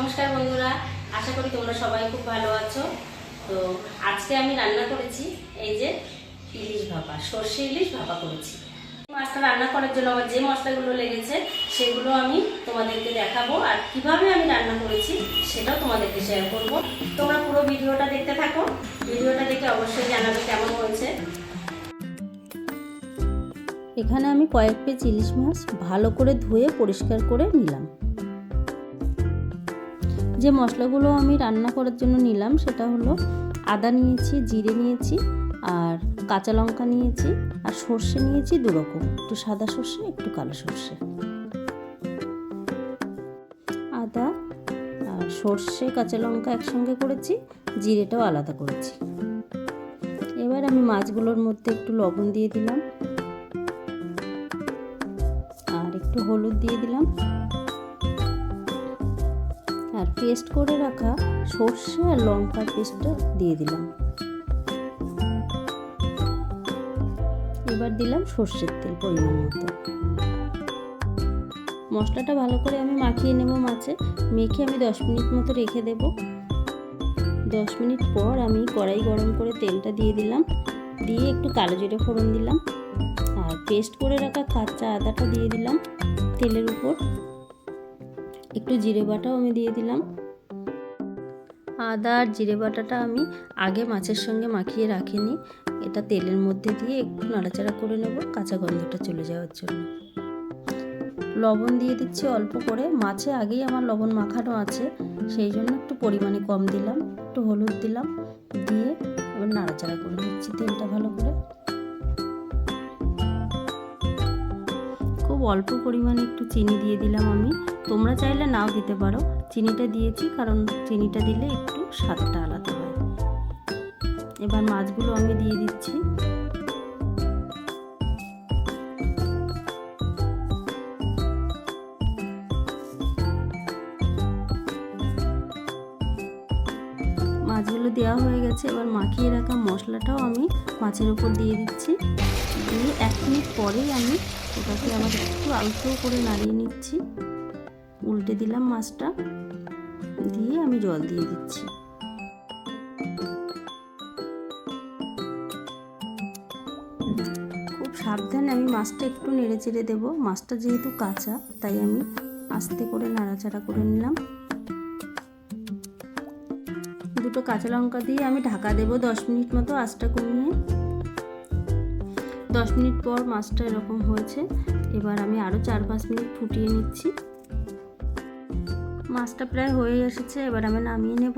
নমস্কার বন্ধুরা, আশা করি তোমরা সবাই খুব ভালো আছো। তো আজকে আমি রান্না করেছি এই যে ইলিশ ভাপা, সর্ষে ইলিশ ভাপা করেছি। মাছটা রান্না করার জন্য আমার যে মশলাগুলো লেগেছে, সেগুলো আমি তোমাদেরকে দেখাবো আর কীভাবে আমি রান্না করেছি সেটাও তোমাদেরকে শেয়ার করব। তোমরা পুরো ভিডিওটা দেখতে থাকো, ভিডিওটা দেখে অবশ্যই জানাবে কেমন হয়েছে। এখানে আমি কয়েক পেজ ইলিশ মাছ ভালো করে ধুয়ে পরিষ্কার করে নিলাম। যে মশলাগুলো আমি রান্না করার জন্য নিলাম সেটা হলো আদা নিয়েছি, জিরে নিয়েছি আর কাঁচা লঙ্কা নিয়েছি আর সর্ষে নিয়েছি দু রকম। একটু সাদা সর্ষে, একটু কালো সর্ষে। আদা আর সর্ষে, কাঁচা লঙ্কা একসঙ্গে করেছি, জিরেটাও আলাদা করেছি। এবার আমি মাছগুলোর মধ্যে একটু লবণ দিয়ে দিলাম। আর একটু হলুদ দিয়ে দিলাম। আর পেস্ট করে রাখা সর্ষে আর লঙ্কার পেস্টটা দিয়ে দিলাম। এবার দিলাম সর্ষের তেল পরিমাণ মতো। মশলাটা ভালো করে আমি মাখিয়ে নেব মাছে। মেখে আমি দশ মিনিট মতো রেখে দেব। দশ মিনিট পর আমি কড়াই গরম করে তেলটা দিয়ে দিলাম। দিয়ে একটু কালো জিরে ফোড়ন দিলাম। আর পেস্ট করে রাখা কাঁচা আদাটা দিয়ে দিলাম তেলের উপর। একটু জিরে বাটাও আমি দিয়ে দিলাম। আদা আর জিরে বাটাটা আমি আগে মাছের সঙ্গে মাখিয়ে রাখিনি। এটা তেলের মধ্যে দিয়ে একটু নাড়াচাড়া করে নেব, কাঁচা গন্ধটা চলে যাওয়ার জন্য। লবণ দিয়ে দিচ্ছি অল্প করে। মাছে আগেই আমার লবণ মাখানো আছে, সেই জন্য একটু পরিমাণে কম দিলাম, একটু হলুদ দিলাম, দিয়ে এবার নাড়াচাড়া করে দিচ্ছি তেলটা ভালো করে। অল্প পরিমাণে একটু চিনি দিয়ে দিলাম আমি। তোমরা চাইলে নাও দিতে পারো। চিনিটা দিয়েছি, কারণ চিনিটা দিলে একটু স্বাদটা আলাদা হয়। এবার মাছগুলো আমি দিয়ে দিচ্ছি। মাছগুলো দেওয়া হয়ে গেছে। এবার মাখিয়ে রাখা মশলাটাও আমি মাছের উপর দিয়ে দিচ্ছি। দিয়ে এক মিনিট পরেই আমি ওটাকে আবার একটু আলতো করে নাড়িয়ে নিচ্ছি। উল্টে দিলাম মাছটা। দিয়ে আমি জল দিয়ে দিচ্ছি। খুব সাবধানে আমি মাছটা একটু নেড়ে চেড়ে দেবো। মাছটা যেহেতু কাঁচা, তাই আমি আস্তে করে নাড়াচাড়া করে নিলাম। দুটো কাঁচা লঙ্কা দিয়ে আমি ঢাকা দেবো দশ মিনিট মতো আঁচটা কমিয়ে দশ মিনিট পর মাছটা এরকম হয়েছে। এবার আমি আরও চার পাঁচ মিনিট ফুটিয়ে নিচ্ছি। মাছটা প্রায় হয়ে এসেছে, এবার আমি নামিয়ে নেব।